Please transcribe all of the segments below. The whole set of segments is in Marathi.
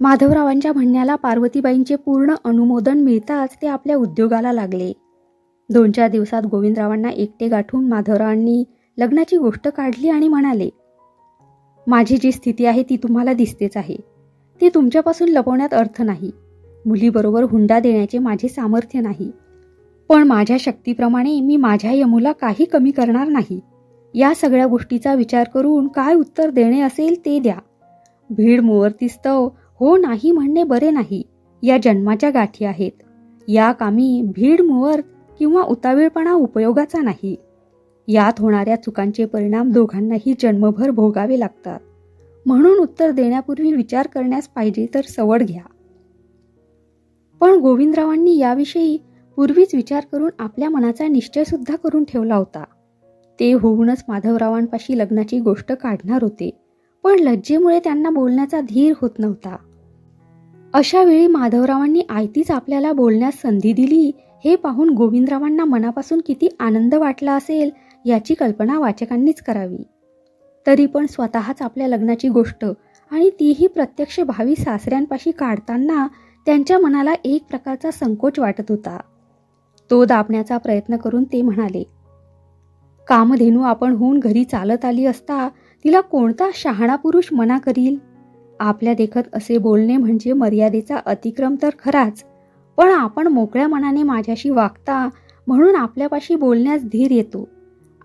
माधवरावांच्या म्हणण्याला पार्वतीबाईंचे पूर्ण अनुमोदन मिळताच ते आपल्या उद्योगाला लागले. दोन चार दिवसात गोविंदरावांना एकटे गाठून माधवरावांनी लग्नाची गोष्ट काढली आणि म्हणाले माझी जी स्थिती आहे ती तुम्हाला दिसतेच आहे. ती तुमच्यापासून लपवण्यात अर्थ नाही. मुलीबरोबर हुंडा देण्याचे माझे सामर्थ्य नाही. पण माझ्या शक्तीप्रमाणे मी माझ्या यमुला काही कमी करणार नाही. या सगळ्या गोष्टीचा विचार करून काय उत्तर देणे असेल ते द्या. भीड मुवर्तीस्तव हो नाही म्हणणे बरे नाही. या जन्माच्या गाठी आहेत. या कामी भीड मुवर किंवा उतावीळपणा उपयोगाचा नाही. यात होणाऱ्या चुकांचे परिणाम दोघांनाही जन्मभर भोगावे लागतात. म्हणून उत्तर देण्यापूर्वी विचार करण्यास पाहिजे तर सवड घ्या. पण गोविंदरावांनी याविषयी पूर्वीच विचार करून आपल्या मनाचा निश्चय सुद्धा करून ठेवला होता. ते होऊनच माधवरावांपाशी लग्नाची गोष्ट काढणार होते. पण लज्जेमुळे त्यांना बोलण्याचा धीर होत नव्हता. अशा वेळी माधवरावांनी आयतीच आपल्याला बोलण्यास संधी दिली. हे पाहून गोविंदरावांना मनापासून किती आनंद वाटला असेल याची कल्पना वाचकांनीच करावी. तरी पण स्वतःच आपल्या लग्नाची गोष्ट आणि तीही प्रत्यक्ष भावी सासऱ्यांपाशी काढताना त्यांच्या मनाला एक प्रकारचा संकोच वाटत होता. तो दाबण्याचा प्रयत्न करून ते म्हणाले कामधेनू आपण होऊन घरी चालत आली असता तिला कोणता शहाणा पुरुष मना करील? आपल्या देखत असे बोलणे म्हणजे मर्यादेचा अतिक्रम तर खराच. पण आपण मोकळ्या मनाने माझ्याशी वागता म्हणून आपल्यापाशी बोलण्यास धीर येतो.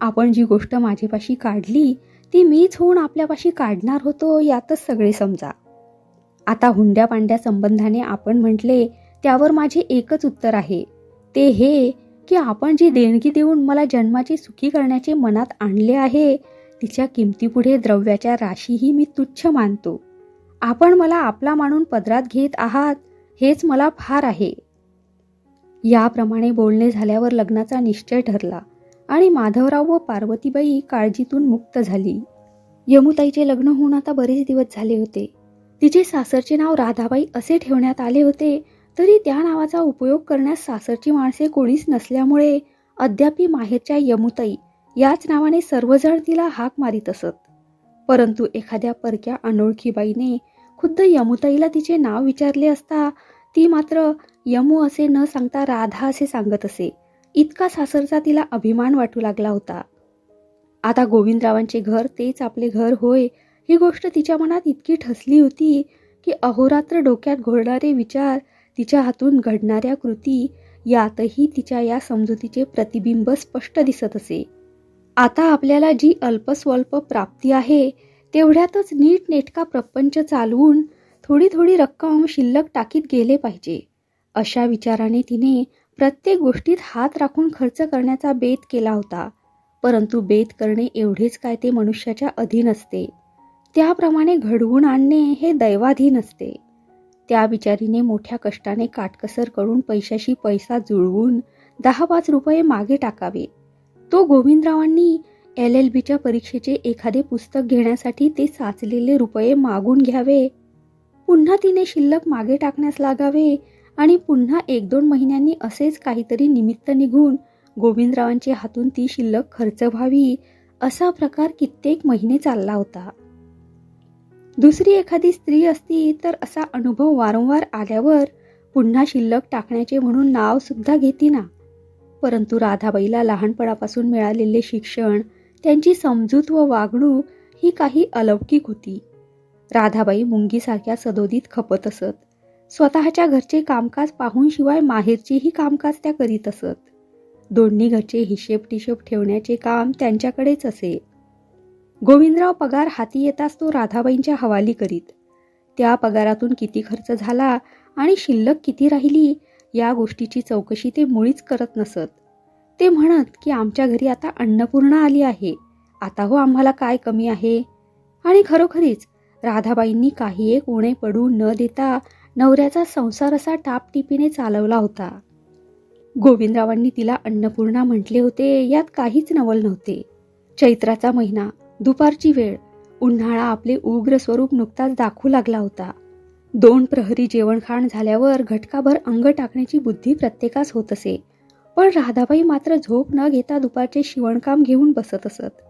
आपण जी गोष्ट माझ्यापाशी काढली ती मीच होऊन आपल्यापाशी काढणार होतो यातच सगळे समजा. आता हुंड्या पांड्या संबंधाने आपण म्हटले त्यावर माझे एकच उत्तर आहे. ते हे की आपण जी देणगी देऊन मला जन्माची सुखी करण्याचे मनात आणले आहे तिच्या किमतीपुढे द्रव्याच्या राशीही मी तुच्छ मानतो. आपण मला आपला मानून पदरात घेत आहात हेच मला फार आहे. याप्रमाणे बोलणे झाल्यावर लग्नाचा निश्चय ठरला आणि माधवराव व पार्वतीबाई काळजीतून मुक्त झाली. यमुताईचे लग्न होऊन आता बरेच दिवस झाले होते. तिचे सासरचे नाव राधाबाई असे ठेवण्यात आले होते तरी त्या नावाचा उपयोग करण्यास सासरची माणसे कोणीच नसल्यामुळे अद्यापी माहेरच्या यमुताई याच नावाने सर्वजण तिला हाक मारीत असत. परंतु एखाद्या परक्या अनोळखी बाईने खुद्द यमुताईला तिचे नाव विचारले असता ती मात्र यमू असे न सांगता राधा असे सांगत असे. इतका सासरचा तिला अभिमान वाटू लागला होता. आता गोविंदरावांचे घर तेच आपले घर होय ही गोष्ट तिच्या मनात इतकी ठसली होती की अहोरात्र डोक्यात घोळणारे विचार तिच्या हातून घडणाऱ्या कृती यातही तिच्या या समजुतीचे प्रतिबिंब स्पष्ट दिसत असे. आता आपल्याला जी अल्पस्वल्प प्राप्ती आहे तेवढ्यातच नीट नेटका प्रपंच चालवून थोडी थोडी रक्कम शिल्लक टाकीत गेले पाहिजे. अशा विचाराने तिने प्रत्येक गोष्टीत हात राखून खर्च करण्याचा बेत केला होता. परंतु बेत करणे एवढेच काय ते मनुष्याच्या अधीन असते. त्याप्रमाणे घडवून आणणे हे दैवाधीन असते. त्या बिचारीने मोठ्या कष्टाने काटकसर करून पैशाशी पैसा जुळवून दहा पाच रुपये मागे टाकावे. तो गोविंदरावांनी एल एल बीच्या परीक्षेचे एखादे पुस्तक घेण्यासाठी ते साचलेले रुपये मागून घ्यावे. पुन्हा तिने शिल्लक मागे टाकण्यास लागावे आणि पुन्हा एक दोन महिन्यांनी असेच काहीतरी निमित्त निघून गोविंदरावांच्या हातून ती शिल्लक खर्च व्हावी असा प्रकार कित्येक महिने चालला होता. दुसरी एखादी स्त्री असती तर असा अनुभव वारंवार आल्यावर पुन्हा शिल्लक टाकण्याचे म्हणून नाव सुद्धा घेती ना परंतु राधाबाईला लहानपणापासून मिळालेले शिक्षण त्यांची समजूत व वागणूक ही काही अलौकिक होती. राधाबाई मुंगीसारख्या सदोदीत खपत असत. स्वतःच्या घरचे कामकाज पाहून शिवाय माहेरचेही कामकाज त्या करीत असत. दोन्ही घरचे हिशेब टिशेब ठेवण्याचे काम त्यांच्याकडेच असे. गोविंदराव पगार हाती येताच तो राधाबाईंच्या हवाली करीत. त्या पगारातून किती खर्च झाला आणि शिल्लक किती राहिली या गोष्टीची चौकशी ते मुळीच करत नसत. ते म्हणत की आमच्या घरी आता अन्नपूर्णा आली आहे. आता हो आम्हाला काय कमी आहे? आणि खरोखरीच राधाबाईंनी काही एक उणे पडू न देता नवऱ्याचा संसार असा टापटिपीने चालवला होता. गोविंदरावांनी तिला अन्नपूर्णा म्हटले होते यात काहीच नवल नव्हते. चैत्राचा महिना दुपारची वेळ उन्हाळा आपले उग्र स्वरूप नुकताच दाखवू लागला होता. दोन प्रहरी जेवणखाण झाल्यावर घटकाभर अंग टाकण्याची बुद्धी प्रत्येकास होत असे पण राधाबाई मात्र झोप न घेता दुपारचे शिवणकाम घेऊन बसत असत.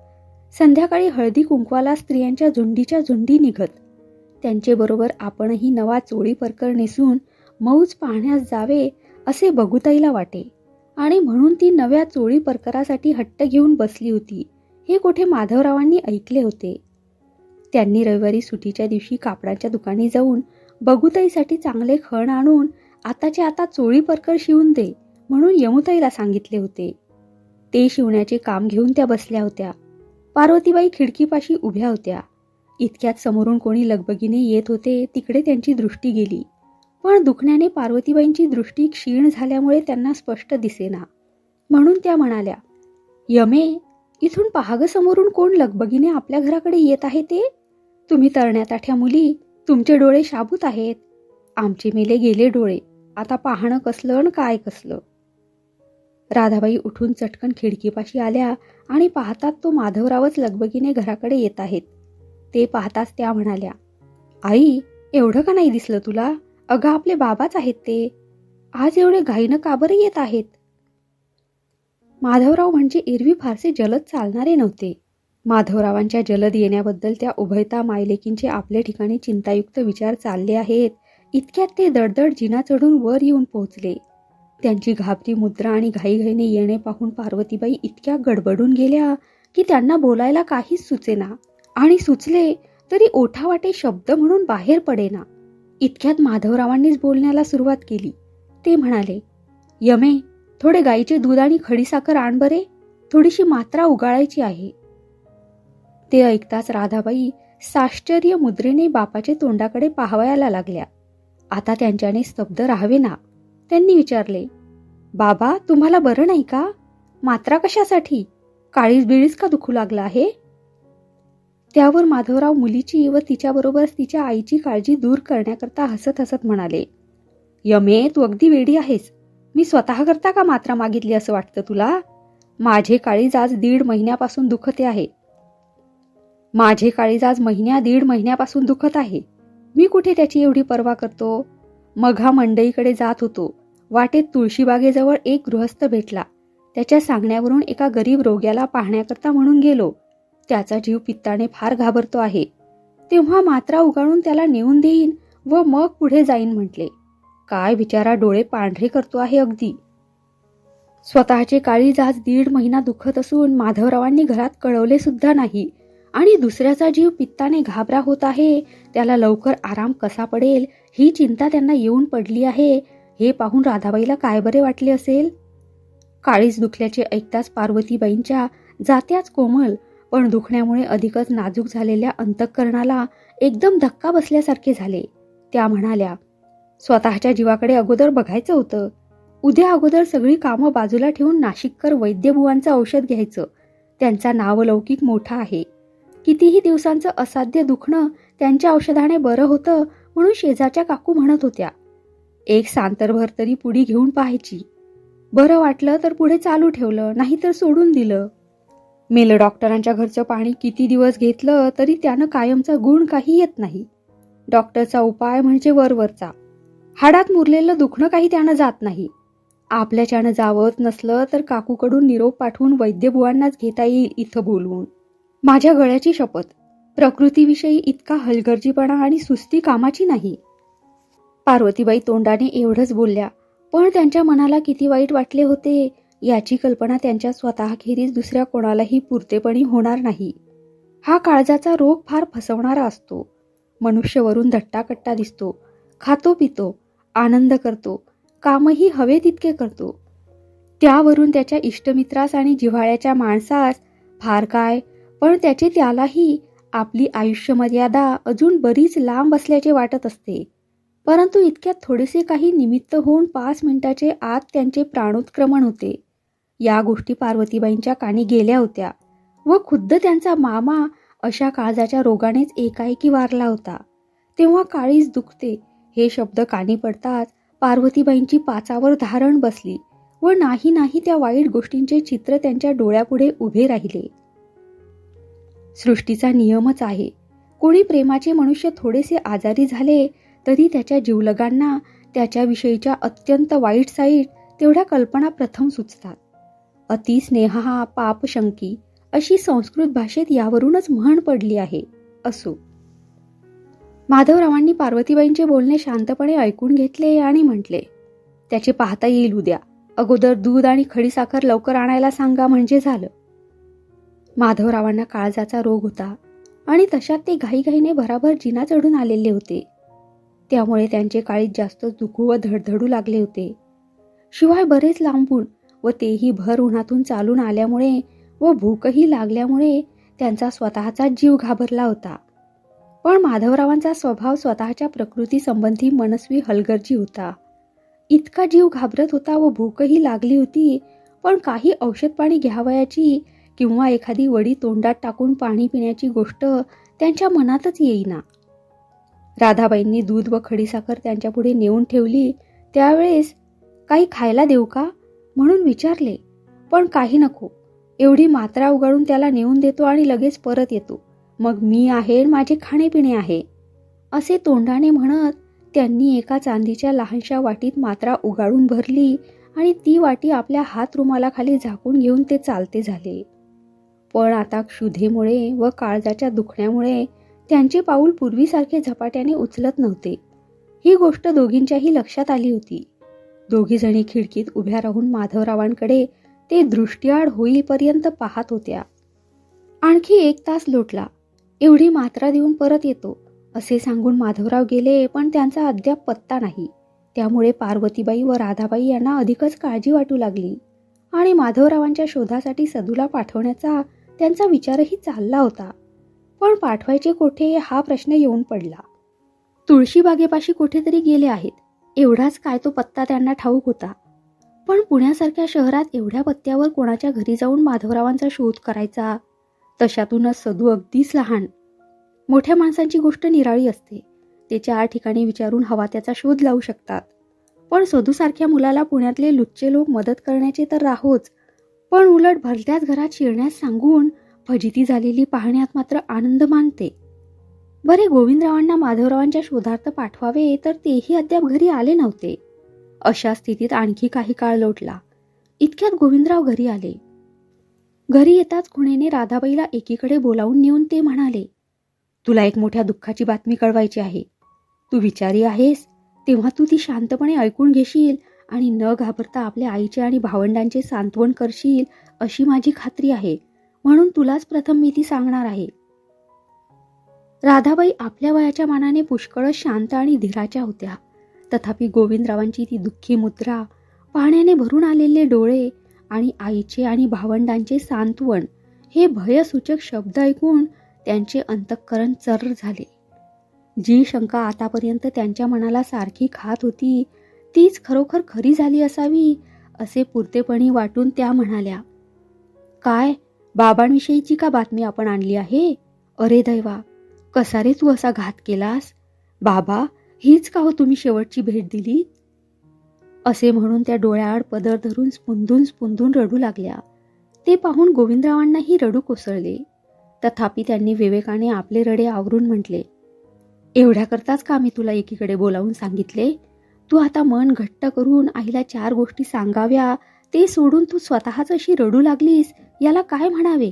संध्याकाळी हळदी कुंकवाला स्त्रियांच्या झुंडीच्या झुंडी निघत. त्यांचेबरोबर आपणही नवा चोळी परकर नेसून मौज पाहण्यास जावे असे बघुताईला वाटे. आणि म्हणून ती नव्या चोळी परकरासाठी हट्ट घेऊन बसली होती हे कोठे माधवरावांनी ऐकले होते. त्यांनी रविवारी सुटीच्या दिवशी कापडाच्या दुकानी जाऊन बघुताईसाठी चांगले खण आणून आताचे आता चोळी परकर शिवून दे म्हणून यमुताईला सांगितले होते. ते शिवण्याचे काम घेऊन त्या बसल्या होत्या. पार्वतीबाई खिडकीपाशी उभ्या होत्या. इतक्यात समोरून कोणी लगबगीने येत होते तिकडे त्यांची दृष्टी गेली. पण दुखण्याने पार्वतीबाईंची दृष्टी क्षीण झाल्यामुळे त्यांना स्पष्ट दिसेना. म्हणून त्या म्हणाल्या यमे इथून पहाग समोरून कोण लगबगीने आपल्या घराकडे येत आहे ते? तुम्ही तरण्याताठ्या मुली तुमचे डोळे शाबूत आहेत. आमचे मेले गेले डोळे. आता पाहणं कसलं आणि काय कसलं? राधाबाई उठून चटकन खिडकीपाशी आल्या आणि पाहतात तो माधवरावच लगबगीने घराकडे येत आहेत. ते पाहताच त्या म्हणाल्या आई एवढं का नाही दिसलं तुला? अगं आपले बाबाच आहेत ते. आज एवढे घाईनं का बरं येत आहेत? माधवराव म्हणजे एरवी फारसे जलद चालणारे नव्हते. माधवरावांच्या जलद येण्याबद्दल त्या उभयता मायलेकींचे आपल्या ठिकाणी चिंतायुक्त विचार चालले आहेत. इतक्यात ते दडदड जिना चढून वर येऊन पोहोचले. त्यांची घाबरी मुद्रा आणि घाईघाईने येणे पाहून पार्वतीबाई इतक्या गडबडून गेल्या की त्यांना बोलायला काहीच सुचेना. आणि सुचले तरी ओठावाटे शब्द म्हणून बाहेर पडेना. इतक्यात माधवरावांनीच बोलण्याला सुरुवात केली. ते म्हणाले यमे थोडे गाईचे दूध आणि खडीसाखर आण बरे. थोडीशी मात्रा उगाळायची आहे. ते ऐकताच राधाबाई साश्चर्य मुद्रेने बापाचे तोंडाकडे पाहावयाला लागल्या. आता त्यांच्याने स्तब्ध राहावे ना त्यांनी विचारले बाबा तुम्हाला बरं नाही का? मात्रा कशासाठी? काळीज बिळीज का दुखू लागला आहे? त्यावर माधवराव मुलीची व तिच्याबरोबर तिच्या आईची काळजी दूर करण्याकरता हसत हसत म्हणाले यमे तू अगदी वेडी आहेस. मी स्वतः करता का मात्रा मागितली असं वाटतं तुला? माझे काळीज आज दीड महिन्यापासून दुखते आहे. माझे काळीज आज महिन्या दीड महिन्यापासून दुखत आहे. मी कुठे त्याची एवढी पर्वा करतो? मघा मंडईकडे जात होतो. वाटेत तुळशीबागेजवळ एक गृहस्थ भेटला. त्याच्या सांगण्यावरून एका गरीब रोग्याला पाहण्याकरता म्हणून गेलो. त्याचा जीव पित्ताने फार घाबरतो आहे. तेव्हा मात्रा उगाळून त्याला नेऊन देईन व मग पुढे जाईन म्हटले. काय बिचारा डोळे पांढरे करतो आहे अगदी. स्वतःचे काळी जहाज दीड महिना दुखत असून माधवरावांनी घरात कळवले सुद्धा नाही. आणि दुसऱ्याचा जीव पित्ताने घाबरा होत आहे त्याला लवकर आराम कसा पडेल ही चिंता त्यांना येऊन पडली आहे. हे पाहून राधाबाईला काय बरे वाटले असेल? काळीज दुखल्याचे ऐकताच पार्वतीबाईंच्या जात्याच कोमल पण दुखण्यामुळे अधिकच नाजूक झालेल्या अंतःकरणाला एकदम धक्का बसल्यासारखे झाले. त्या म्हणाल्या स्वतःच्या जीवाकडे अगोदर बघायचं होतं. उद्या अगोदर सगळी कामं बाजूला ठेवून नाशिककर वैद्यभुवांचं औषध घ्यायचं. त्यांचा नावलौकिक मोठा आहे. कितीही दिवसांचं असाध्य दुखणं त्यांच्या औषधाने बरं होतं म्हणून शेजारच्या काकू म्हणत होत्या. एक सांतरभर तरी पुडी घेऊन पाहायची. बरं वाटलं तर पुढे चालू ठेवलं नाही तर सोडून दिलं. मेल डॉक्टरांच्या घरचं पाणी किती दिवस घेतलं तरी त्यानं कायमचा गुण काही येत नाही. डॉक्टरचा उपाय म्हणजे वरवरचा. हाडात मुरलेलं दुखणं काही त्यानं जात नाही. आपल्याच्यानं जावत नसलं तर काकूकडून निरोप पाठवून वैद्यबुवांनाच घेता येईल इथं बोलवून. माझ्या गळ्याची शपथ. प्रकृतीविषयी इतका हलगर्जीपणा आणि सुस्ती कामाची नाही. पार्वतीबाई तोंडाने एवढंच बोलल्या पण त्यांच्या मनाला किती वाईट वाटले होते याची कल्पना त्यांच्या स्वतःखेरीज दुसऱ्या कोणालाही पुरतेपणी होणार नाही. हा काळजाचा रोग फार फसवणारा असतो. मनुष्यवरून धट्टाकट्टा दिसतो खातो पितो आनंद करतो कामही हवे तितके करतो. त्यावरून त्याच्या इष्टमित्रास आणि जिव्हाळ्याच्या माणसास फार काय पण त्याचे त्यालाही आपली आयुष्यमर्यादा अजून बरीच लांब असल्याचे वाटत असते. परंतु इतक्यात थोडेसे काही निमित्त होऊन पाच मिनिटाचे आत त्यांचे प्राणोत्क्रमण होते. या गोष्टी पार्वतीबाईंच्या कानी गेल्या होत्या व खुद्द त्यांचा मामा अशा काळजाच्या रोगानेच एकाएकी वारला होता. तेव्हा काळीच दुखते हे शब्द कानी पडताच पार्वतीबाईंची पाचावर धारण बसली व नाही नाही त्या वाईट गोष्टींचे चित्र त्यांच्या डोळ्यापुढे उभे राहिले. सृष्टीचा नियमच आहे. कोणी प्रेमाचे मनुष्य थोडेसे आजारी झाले तरी त्याच्या जीवलगांना त्याच्याविषयीच्या अत्यंत वाईट साईट तेवढ्या कल्पना प्रथम सुचतात. अति स्नेहा पापशंकी अशी संस्कृत भाषेत यावरूनच म्हण पडली आहे असो. माधवरावांनी पार्वतीबाईंचे बोलणे शांतपणे ऐकून घेतले आणि म्हटले त्याचे पाहता येईल उद्या. अगोदर दूध आणि खडीसाखर लवकर आणायला सांगा म्हणजे झालं. माधवरावांना काळजाचा रोग होता आणि तशात ते घाईघाईने भराभर जिना चढून आलेले होते. त्यामुळे त्यांचे काळीत जास्त दुखू व धडधडू लागले होते. शिवाय बरेच लांबून व तेही भर उन्हातून चालून आल्यामुळे व भूकही लागल्यामुळे त्यांचा स्वतःचा जीव घाबरला होता. पण माधवरावांचा स्वभाव स्वतःच्या प्रकृतीसंबंधी मनस्वी हलगर्जी होता. इतका जीव घाबरत होता व भूकही लागली होती पण काही औषध पाणी घ्यावयाची किंवा एखादी वडी तोंडात टाकून पाणी पिण्याची गोष्ट त्यांच्या मनातच येईना. राधाबाईंनी दूध व खडीसाखर त्यांच्यापुढे नेऊन ठेवली. त्यावेळेस काही खायला देऊ का? म्हणून विचारले. पण काही नको. एवढी मात्रा उगाळून त्याला नेऊन देतो आणि लगेच परत येतो. मग मी आहे माझे खाणेपिणे आहे. असे तोंडाने म्हणत त्यांनी एका चांदीच्या लहानशा वाटीत मात्रा उगाळून भरली आणि ती वाटी आपल्या हात रुमालाखाली झाकून घेऊन ते चालते झाले. पण आता क्षुधेमुळे व काळजाच्या दुखण्यामुळे त्यांचे पाऊल पूर्वीसारखे झपाट्याने उचलत नव्हते. ही गोष्ट दोघींच्याही लक्षात आली होती. दोघीजणी खिडकीत उभ्या राहून माधवरावांकडे ते दृष्टीआड होईपर्यंत पाहत होत्या. आणखी एक तास लोटला. एवढी मात्रा देऊन परत येतो असे सांगून माधवराव गेले पण त्यांचा अद्याप पत्ता नाही. त्यामुळे पार्वतीबाई व राधाबाई यांना अधिकच काळजी वाटू लागली आणि माधवरावांच्या शोधासाठी सदूला पाठवण्याचा त्यांचा विचारही चालला होता. पण पाठवायचे कोठे हा प्रश्न येऊन पडला. तुळशीबागेपाशी कुठेतरी गेले आहेत. एवढाच काय तो पत्ता त्यांना ठाऊक होता. पण पुण्यासारख्या शहरात एवढ्या पत्त्यावर कोणाच्या घरी जाऊन माधवरावांचा शोध करायचा? तशातूनच सदू अगदीच लहान. मोठ्या माणसांची गोष्ट निराळी असते. ते चार ठिकाणी विचारून हवा त्याचा शोध लावू शकतात. पण सदूसारख्या मुलाला पुण्यातले लुच्चे लोक मदत करण्याचे तर राहोच. पण उलट भलत्याच घरात शिरण्यास सांगून फजिती झालेली पाहण्यात मात्र आनंद मानते. बरे गोविंदरावांना माधवरावांच्या शोधार्थ पाठवावे तर तेही अद्याप घरी आले नव्हते. अशा स्थितीत आणखी काही काळ लोटला. इतक्यात गोविंदराव घरी आले. घरी येताच खुणेने राधाबाईला एकीकडे बोलावून नेऊन ते म्हणाले तुला एक मोठ्या दुःखाची बातमी कळवायची आहे. तू विचारी आहेस तेव्हा तू ती शांतपणे ऐकून घेशील आणि न घाबरता आपल्या आईचे आणि भावंडांचे सांत्वन करशील अशी माझी खात्री आहे. म्हणून तुलाच प्रथम मी ती सांगणार आहे. राधाबाई आपल्या वयाच्या मानाने पुष्कळ शांत आणि धीराच्या होत्या. तथापि गोविंदरावांची ती दुःखी मुद्रा पाण्याने भरून आलेले डोळे आणि आईचे आणि भावंडांचे सांत्वन हे भयसूचक शब्द ऐकून त्यांचे अंतःकरण चर्र झाले. जी शंका आतापर्यंत त्यांच्या मनाला सारखी खात होती तीच खरोखर खरी झाली असावी असे पुरतेपणी वाटून त्या म्हणाल्या. काय बाबांविषयीची का बातमी आपण आणली आहे? अरे दैवा कसा रे तू असा घात केलास? बाबा हीच का हो तुम्ही शेवटची भेट दिली असे म्हणून त्या डोळ्याआड पदर धरून स्पुंदून स्पुंदून रडू लागल्या. ते पाहून गोविंदरावांनाही रडू कोसळले. तथापि त्यांनी विवेकाने आपले रडे आवरून म्हटले एवढ्याकरताच का मी तुला एकीकडे बोलावून सांगितले? तू आता मन घट्ट करून आईला चार गोष्टी सांगाव्या ते सोडून तू स्वतःच अशी रडू लागलीस याला काय म्हणावे?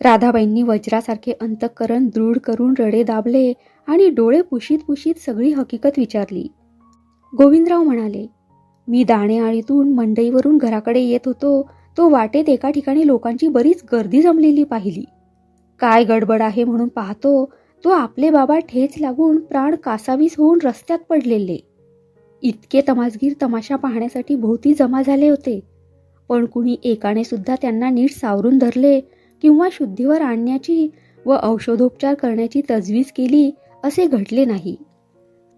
राधाबाईंनी वज्रासारखे अंतःकरण दृढ करून रडे दाबले आणि डोळे पुशीत पुशीत सगळी हकीकत विचारली. गोविंदराव म्हणाले मी दाणेआळीतून मंडईवरून घराकडे येत होतो तो वाटेत एका ठिकाणी लोकांची बरीच गर्दी जमलेली पाहिली. काय गडबड आहे म्हणून पाहतो तो आपले बाबा ठेच लागून प्राण कासावीस होऊन रस्त्यात पडलेले. इतके तमासगीर तमाशा पाहण्यासाठी भोवती जमा झाले होते. पण कुणी एकाने सुद्धा त्यांना नीट सावरून धरले किंवा शुद्धीवर आणण्याची व औषधोपचार करण्याची तजवीज केली असे घडले नाही.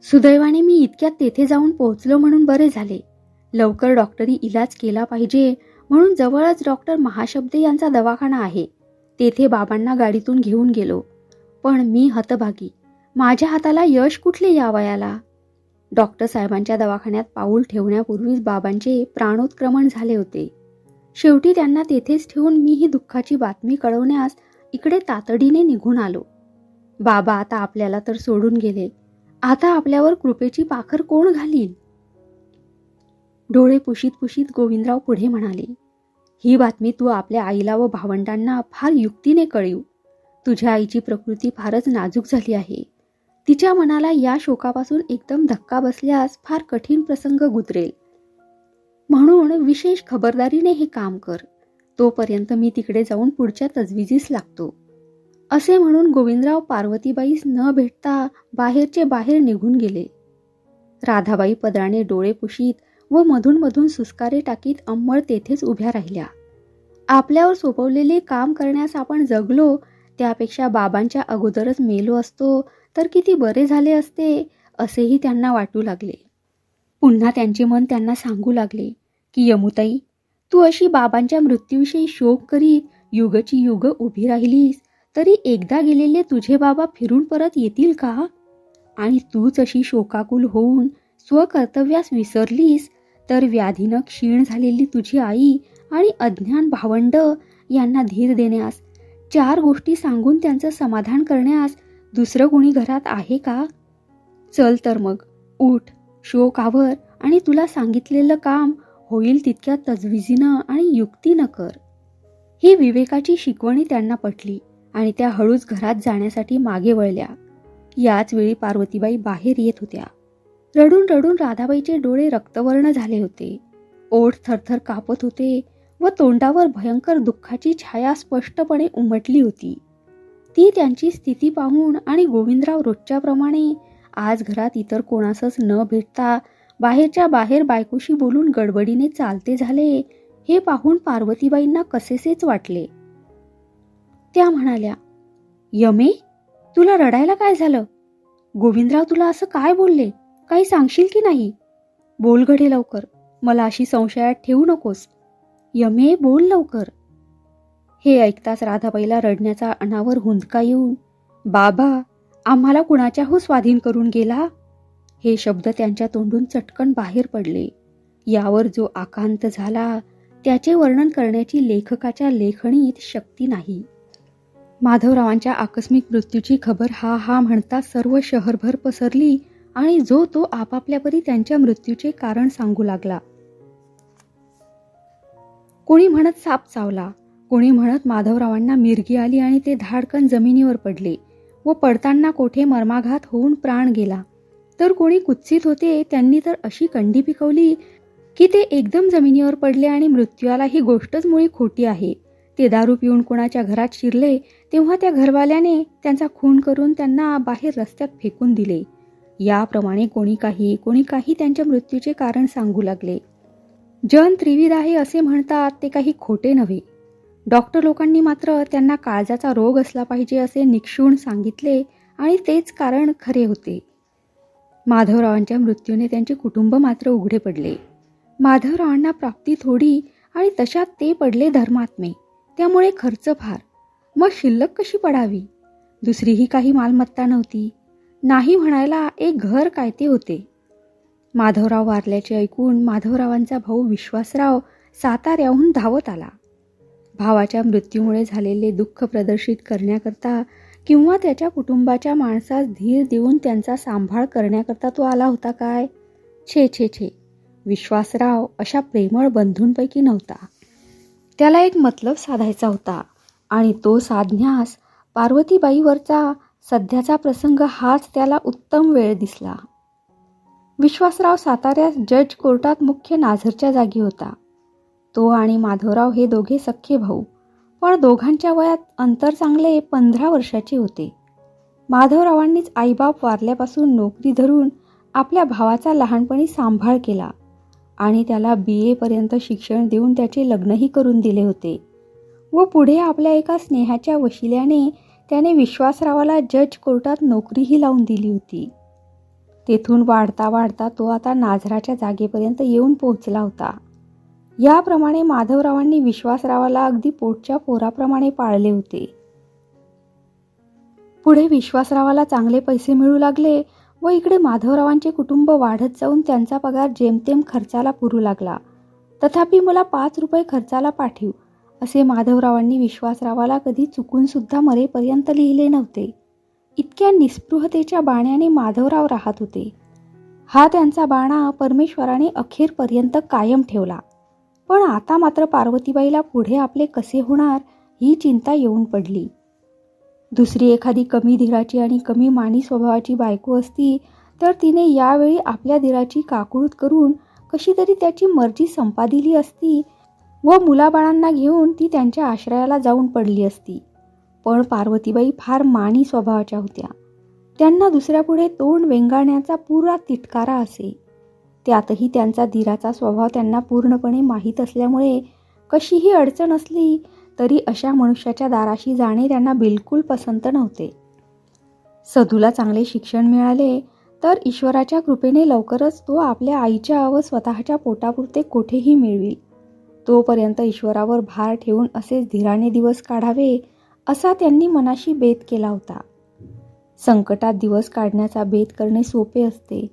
सुदैवाने मी इतक्यात तेथे जाऊन पोहोचलो म्हणून बरे झाले. लवकर डॉक्टरी इलाज केला पाहिजे म्हणून जवळच डॉक्टर महाशब्दे यांचा दवाखाना आहे. तेथे बाबांना गाडीतून घेऊन गेलो. पण मी हतभागी. माझ्या हाताला यश कुठले या वयाला? डॉक्टर साहेबांच्या दवाखान्यात पाऊल ठेवण्यापूर्वीच बाबांचे प्राणोत्क्रमण झाले होते. शेवटी त्यांना तेथेच ठेवून मी ही दुःखाची बातमी कळवण्यास इकडे तातडीने निघून आलो. बाबा आता आपल्याला तर सोडून गेले. आता आपल्यावर कृपेची पाखर कोण घालील? डोळे पुशीत पुशीत गोविंदराव पुढे म्हणाले ही बातमी तू आपल्या आईला व भावंडांना फार युक्तीने कळीव. तुझ्या आईची प्रकृती फारच नाजूक झाली आहे. तिच्या मनाला या शोकापासून एकदम धक्का बसल्यास फार कठीण प्रसंग गुजरेल म्हणून विशेष खबरदारीने हे काम कर. तोपर्यंत मी तिकडे जाऊन पुढच्या तजविजीस लागतो. असे म्हणून गोविंदराव पार्वतीबाईस न भेटता बाहेरचे बाहेर निघून गेले. राधाबाई पदराने डोळे पुशीत व मधून मधून सुस्कारे टाकीत अंमळ तेथेच उभ्या राहिल्या. आपल्यावर सोपवलेले काम करण्यास आपण जगलो त्यापेक्षा बाबांच्या अगोदरच मेलो असतो तर किती बरे झाले असते असेही त्यांना वाटू लागले. पुन्हा त्यांचे मन त्यांना सांगू लागले की यमुताई तू अशी बाबांच्या मृत्यूविषयी शोक करीत युगची युग उभी राहिलीस तरी एकदा गेलेले तुझे बाबा फिरून परत येतील का? आणि तूच अशी शोकाकुल होऊन स्वकर्तव्यास विसरलीस तर व्याधीनं क्षीण झालेली तुझी आई आणि अज्ञान भावंड यांना धीर देण्यास चार गोष्टी सांगून त्यांचं समाधान करण्यास दुसरं कोणी घरात आहे का? चल तर मग. उठ. शोक आवर आणि तुला सांगितलेलं काम होईल तितक्या तजविजीनं आणि युक्तीनं कर. ही विवेकाची शिकवणी त्यांना पटली आणि त्या हळूच घरात जाण्यासाठी मागे वळल्या. याच वेळी पार्वतीबाई बाहेर येत होत्या. रडून रडून राधाबाईचे डोळे रक्तवर्ण झाले होते. ओठ थरथर कापत होते व तोंडावर भयंकर दुःखाची छाया स्पष्टपणे उमटली होती. ती त्यांची स्थिती पाहून आणि गोविंदराव रोजच्याप्रमाणे आज घरात इतर कोणासच न भेटता बाहेरच्या बाहेर बायकोशी बोलून गडबडीने चालते झाले हे पाहून पार्वतीबाईंना कसेसेच वाटले. त्या म्हणाल्या यमे तुला रडायला काय झालं? गोविंदराव तुला असं काय बोलले? काही सांगशील की नाही? बोल घडे लवकर मला अशी संशयात ठेवू नकोस. यमे बोल लवकर. हे ऐकताच राधाबाईला रडण्याचा अनावर हुंदका येऊन बाबा आम्हाला कुणाच्याहू हो स्वाधीन करून गेला? हे शब्द त्यांच्या तोंडून चटकन बाहेर पडले. यावर जो आकांत झाला त्याचे वर्णन करण्याची लेखकाच्या लेखणीत शक्ती नाही. माधवरावांच्या आकस्मिक मृत्यूची खबर हा हा म्हणता सर्व शहरभर पसरली आणि जो तो आपापल्या परी त्यांच्या मृत्यूचे कारण सांगू लागला. कोणी म्हणत साप चावला. कोणी म्हणत माधवरावांना मिरगी आली आणि ते धाडकन जमिनीवर पडले व पडताना कोठे मर्माघात होऊन प्राण गेला. तर कोणी कुत्सित होते त्यांनी तर अशी कंडी पिकवली की ते एकदम जमिनीवर पडले आणि मृत्यू आला ही गोष्टच मुळी खोटी आहे. ते दारू पिऊन कोणाच्या घरात शिरले तेव्हा त्या घरवाल्याने त्यांचा खून करून त्यांना बाहेर रस्त्यात फेकून दिले. याप्रमाणे कोणी काही कोणी काही त्यांच्या मृत्यूचे कारण सांगू लागले. जन त्रिविध आहे असे म्हणतात ते काही खोटे नव्हे. डॉक्टर लोकांनी मात्र त्यांना काळजाचा रोग असला पाहिजे असे निक्षूण सांगितले आणि तेच कारण खरे होते. माधवरावांच्या मृत्यूने त्यांचे कुटुंब मात्र उघडे पडले. माधवरावांना प्राप्ती थोडी आणि तशात ते पडले धर्मात्मे. त्यामुळे खर्च फार. मग शिल्लक कशी पडावी? दुसरीही काही मालमत्ता नव्हती. नाही म्हणायला एक घर काय ते होते. माधवराव वारल्याचे ऐकून माधवरावांचा भाऊ विश्वासराव साताऱ्याहून धावत आला. भावाच्या मृत्यूमुळे झालेले दुःख प्रदर्शित करण्याकरता किंवा त्याच्या कुटुंबाच्या माणसास धीर देऊन त्यांचा सांभाळ करण्याकरता तो आला होता काय? छे छे छे. विश्वासराव अशा प्रेमळ बंधूंपैकी नव्हता. त्याला एक मतलब साधायचा होता आणि तो साधण्यास पार्वतीबाईवरचा सध्याचा प्रसंग हाच त्याला उत्तम वेळ दिसला. विश्वासराव साताऱ्यास जज कोर्टात मुख्य नाझरच्या जागी होता. तो आणि माधवराव हे दोघे सख्खे भाऊ. पण दोघांच्या वयात अंतर चांगले पंधरा वर्षाचे होते. माधवरावांनीच आईबाप वारल्यापासून नोकरी धरून आपल्या भावाचा लहानपणी सांभाळ केला आणि त्याला बी एपर्यंत शिक्षण देऊन त्याचे लग्नही करून दिले होते. व पुढे आपल्या एका स्नेहाच्या वशिल्याने त्याने विश्वासरावाला जज कोर्टात नोकरीही लावून दिली होती. तेथून वाढता वाढता तो आता नाझराच्या जागेपर्यंत येऊन पोहोचला होता. याप्रमाणे माधवरावांनी विश्वासरावाला अगदी पोटच्या पोराप्रमाणे पाळले होते. पुढे विश्वासरावाला चांगले पैसे मिळू लागले व इकडे माधवरावांचे कुटुंब वाढत जाऊन त्यांचा पगार जेमतेम खर्चाला पुरू लागला. तथापि मला पाच रुपये खर्चाला पाठीव असे माधवरावांनी विश्वासरावाला कधी चुकून सुद्धा मरेपर्यंत लिहिले नव्हते. इतक्या निस्पृहतेच्या बाण्याने माधवराव राहत होते. हा त्यांचा बाणा परमेश्वराने अखेरपर्यंत कायम ठेवला. पण आता मात्र पार्वतीबाईला पुढे आपले कसे होणार ही चिंता येऊन पडली. दुसरी एखादी कमी धीराची आणि कमी मानी स्वभावाची बायको असती तर तिने यावेळी आपल्या धीराची काकुळूत करून कशी तरी त्याची मर्जी संपादिली असती व मुलाबाळांना घेऊन ती त्यांच्या आश्रयाला जाऊन पडली असती. पण पार्वतीबाई फार मानी स्वभावाच्या होत्या. त्यांना दुसऱ्यापुढे तोंड वेंगाळण्याचा पुरा तिटकारा असे. त्यातही त्यांचा धीराचा स्वभाव त्यांना पूर्णपणे माहीत असल्यामुळे कशीही अडचण असली तरी अशा मनुष्याच्या दाराशी जाणे त्यांना बिलकुल पसंत नव्हते. सधूला चांगले शिक्षण मिळाले तर ईश्वराच्या कृपेने लवकरच तो आपल्या आईच्या व स्वतःच्या पोटापुरते कोठेही मिळवी. तोपर्यंत ईश्वरावर भार ठेवून असेच धीराने दिवस काढावे असा त्यांनी मनाशी बेत केला होता. संकटात दिवस काढण्याचा बेत करणे सोपे असते.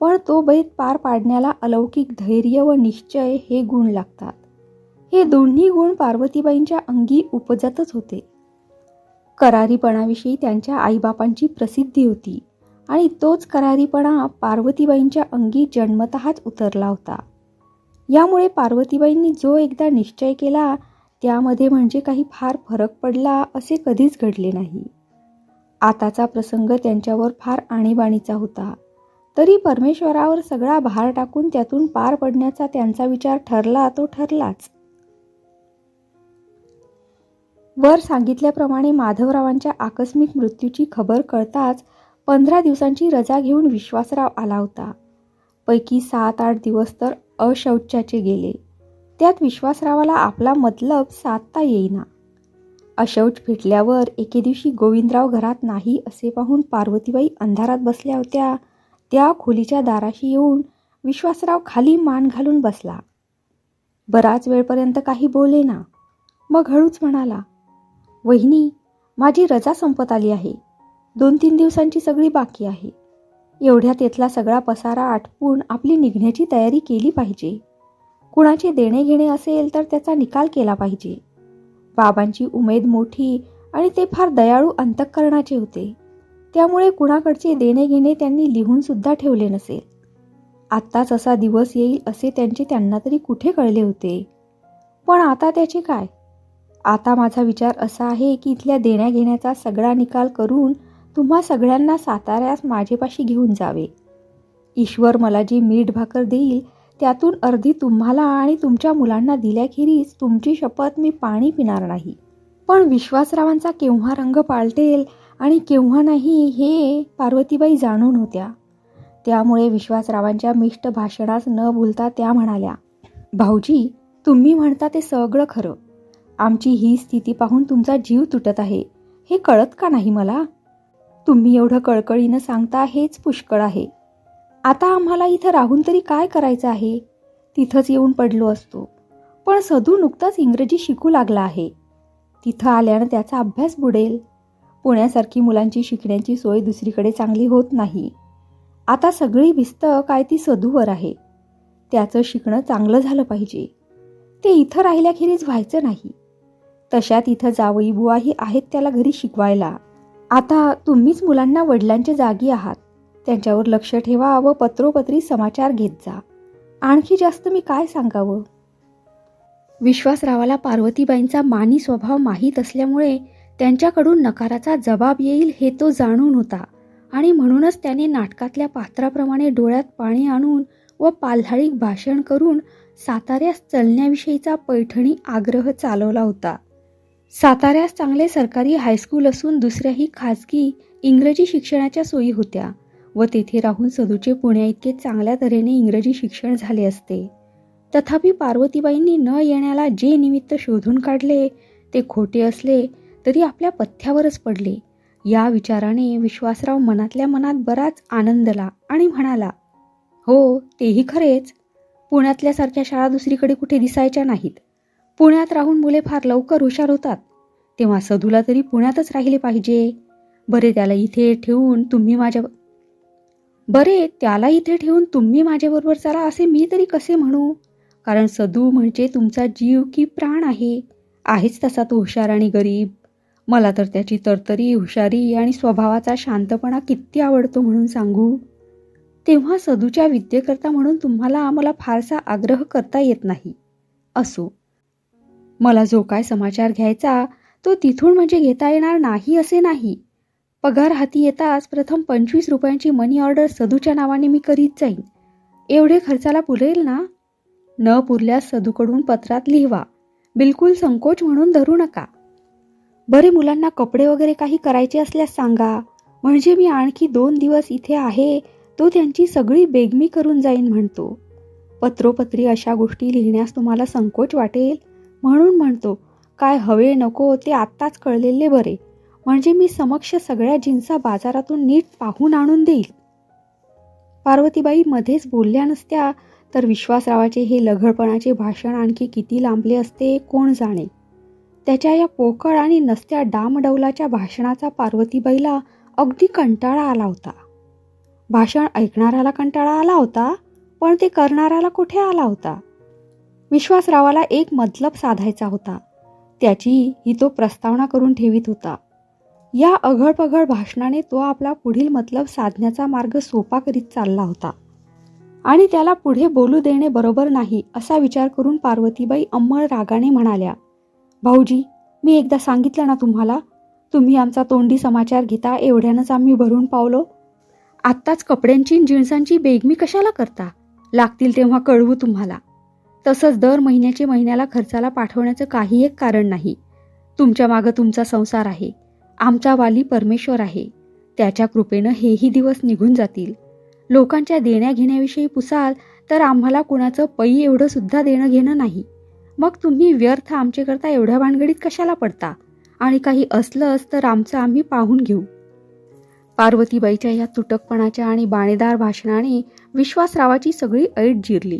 पण तो बेत पार पाडण्याला अलौकिक धैर्य व निश्चय हे गुण लागतात. हे दोन्ही गुण पार्वतीबाईंच्या अंगी उपजतच होते. करारीपणाविषयी त्यांच्या आईबापांची प्रसिद्धी होती आणि तोच करारीपणा पार्वतीबाईंच्या अंगी जन्मतःच उतरला होता. यामुळे पार्वतीबाईंनी जो एकदा निश्चय केला त्यामध्ये म्हणजे काही फार फरक पडला असे कधीच घडले नाही. आताचा प्रसंग त्यांच्यावर फार आणीबाणीचा होता. तरी परमेश्वरावर सगळा भार टाकून त्यातून पार पडण्याचा त्यांचा विचार ठरला तो ठरलाच. वर सांगितल्याप्रमाणे माधवरावांच्या आकस्मिक मृत्यूची खबर कळताच पंधरा दिवसांची रजा घेऊन विश्वासराव आला होता. पैकी सात आठ दिवस तर अशौचाचे गेले. त्यात विश्वासरावाला आपला मतलब साधता येईना. अशौच फिटल्यावर एके दिवशी गोविंदराव घरात नाही असे पाहून पार्वतीबाई अंधारात बसल्या होत्या. त्या खोलीच्या दाराशी येऊन विश्वासराव खाली मान घालून बसला. बराच वेळपर्यंत काही बोले ना. मग हळूच म्हणाला वहिनी माझी रजा संपत आली आहे. दोन तीन दिवसांची सगळी बाकी आहे. एवढ्यात येथला सगळा पसारा आटपून आपली निघण्याची तयारी केली पाहिजे. कुणाचे देणे घेणे असेल तर त्याचा निकाल केला पाहिजे. बाबांची उमेद मोठी आणि ते फार दयाळू अंतःकरणाचे होते. त्यामुळे कुणाकडचे देणे घेणे त्यांनी लिहून सुद्धा ठेवले नसेल. आत्ताच असा दिवस येईल असे त्यांचे त्यांना तरी कुठे कळले होते? पण आता त्याचे काय? आता माझा विचार असा आहे की इथल्या देण्या घेण्याचा सगळा निकाल करून तुम्हा सगळ्यांना साताऱ्यास माझेपाशी घेऊन जावे. ईश्वर मला जी मीठ भाकर देईल त्यातून अर्धी तुम्हाला आणि तुमच्या मुलांना दिल्याखेरीज तुमची शपथ मी पाणी पिणार नाही. पण विश्वासरावांचा केव्हा रंग पालटेल आणि केव्हा नाही हे पार्वतीबाई जाणून होत्या. त्यामुळे विश्वासरावांच्या मिष्ट भाषणास न बोलता त्या म्हणाल्या भाऊजी तुम्ही म्हणता ते सगळं खरं. आमची ही स्थिती पाहून तुमचा जीव तुटत आहे. हे कळत का नाही मला? तुम्ही एवढं कळकळीनं सांगता हेच पुष्कळ आहे. आता आम्हाला इथं राहून तरी काय करायचं आहे? तिथंच येऊन पडलो असतो. पण सधू नुकताच इंग्रजी शिकू लागला आहे. तिथं आल्यानं त्याचा अभ्यास बुडेल. पुण्यासारखी मुलांची शिकण्याची सोय दुसरीकडे चांगली होत नाही. आता सगळी भिस्त काय ती सधूवर आहे. त्याचं शिकणं चांगलं झालं पाहिजे. ते इथं राहिल्याखेरीज व्हायचं नाही. तशात इथं जावई बुवाही आहेत त्याला घरी शिकवायला. आता तुम्हीच मुलांना वडिलांच्या जागी आहात. त्यांच्यावर लक्ष ठेवा व पत्रोपत्री समाचार घेत जा. आणखी जास्त मी काय सांगावं? विश्वासरावाला पार्वतीबाईंचा मानी स्वभाव माहीत असल्यामुळे त्यांच्याकडून नकाराचा जबाब येईल हे तो जाणून होता. आणि म्हणूनच त्याने नाटकातल्या पात्राप्रमाणे डोळ्यात पाणी आणून व पालधाळीक भाषण करून साताऱ्यास चलण्याविषयीचा पैठणी आग्रह चालवला होता. साताऱ्यास चांगले सरकारी हायस्कूल असून दुसऱ्याही खाजगी इंग्रजी शिक्षणाच्या सोयी होत्या व तेथे राहून सदूचे पुण्या इतके चांगल्या तऱ्हेने इंग्रजी शिक्षण झाले असते. तथापि पार्वतीबाईंनी न येण्याला जे निमित्त शोधून काढले ते खोटे असले तरी आपल्या पथ्यावरच पडले. या विचाराने विश्वासराव मनातल्या मनात बराच आनंदला आणि म्हणाला हो तेही खरेच. पुण्यातल्यासारख्या शाळा दुसरीकडे कुठे दिसायच्या नाहीत. पुण्यात राहून मुले फार लवकर हुशार होतात. तेव्हा सधूला तरी पुण्यातच राहिले पाहिजे. बरे त्याला इथे ठेवून तुम्ही माझ्या बरे त्याला इथे ठेवून तुम्ही माझ्याबरोबर चला असे मी तरी कसे म्हणू? कारण सदू म्हणजे तुमचा जीव की प्राण आहे. आहेच तसा तो हुशार आणि गरीब. मला तर त्याची तरतरी हुशारी आणि स्वभावाचा शांतपणा किती आवडतो म्हणून सांगू? तेव्हा सदूच्या विद्येकरता म्हणून तुम्हाला आम्हाला फारसा आग्रह करता येत नाही. असो. मला जो काय समाचार घ्यायचा तो तिथून म्हणजे घेता येणार नाही असे नाही. पगार हाती येताच प्रथम पंचवीस रुपयांची मनी ऑर्डर सदूच्या नावाने मी करीत जाईन. एवढे खर्चाला पुरेल ना? न पुरल्यास सदूकडून पत्रात लिहिवा. बिलकुल संकोच म्हणून धरू नका. बरे मुलांना कपडे वगैरे काही करायचे असल्यास सांगा. म्हणजे मी आणखी दोन दिवस इथे आहे तो त्यांची सगळी बेगमी करून जाईन म्हणतो. पत्रोपत्री अशा गोष्टी लिहिण्यास तुम्हाला संकोच वाटेल? म्हणून म्हणतो काय हवे नको ते आत्ताच कळलेले बरे. म्हणजे मी समक्ष सगळ्या जिन्सा बाजारातून नीट पाहून आणून देईल. पार्वतीबाई मध्येच बोलल्या नसत्या तर विश्वासरावाचे हे लघडपणाचे भाषण आणखी किती लांबले असते कोण जाणे. त्याच्या या पोकळ आणि नसत्या डामडौलाच्या भाषणाचा पार्वतीबाईला अगदी कंटाळा आला होता. भाषण ऐकणाऱ्याला कंटाळा आला होता पण ते करणाऱ्याला कुठे आला होता? विश्वासरावाला एक मतलब साधायचा होता. त्याची ही तो प्रस्तावना करून ठेवीत होता. या अघडपघड भाषणाने तो आपला पुढील मतलब साधण्याचा मार्ग सोपा करीत चालला होता. आणि त्याला पुढे बोलू देणे बरोबर नाही असा विचार करून पार्वतीबाई अंमळ रागाने म्हणाल्या भाऊजी मी एकदा सांगितलं ना तुम्हाला तुम्ही आमचा तोंडी समाचार घेता एवढ्यानंच आम्ही भरून पावलो. आत्ताच कपड्यांची जिन्सांची बेगमी कशाला करता? लागतील तेव्हा कळवू तुम्हाला. तसंच दर महिन्याचे महिन्याला खर्चाला पाठवण्याचं काही एक कारण नाही. तुमच्या मागं तुमचा संसार आहे. आमचा वाली परमेश्वर आहे. त्याच्या कृपेनं हेही दिवस निघून जातील. लोकांच्या देण्याघेण्याविषयी पुसाल तर आम्हाला कुणाचं पै एवढं सुद्धा देणं घेणं नाही. मग तुम्ही व्यर्थ आमच्याकरता एवढ्या भानगडीत कशाला पडता? आणि काही असलंच तर आमचं आम्ही पाहून घेऊ. पार्वतीबाईच्या या तुटकपणाच्या आणि बाणेदार भाषणाने विश्वासरावाची सगळी ऐट जिरली.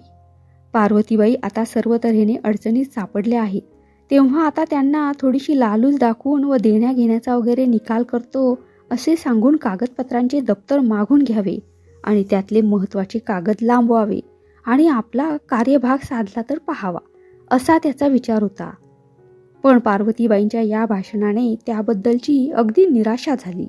पार्वतीबाई आता सर्व तऱ्हेने अडचणीत सापडल्या आहेत तेव्हा आता त्यांना थोडीशी लालूच दाखवून व देण्या घेण्याचा वगैरे निकाल करतो असे सांगून कागदपत्रांचे दप्तर मागून घ्यावे आणि त्यातले महत्त्वाचे कागद लांबवावे आणि आपला कार्यभाग साधला तर पाहावा. असा त्याचा विचार होता. पण पार्वतीबाईंच्या या भाषणाने त्याबद्दलची अगदी निराशा झाली.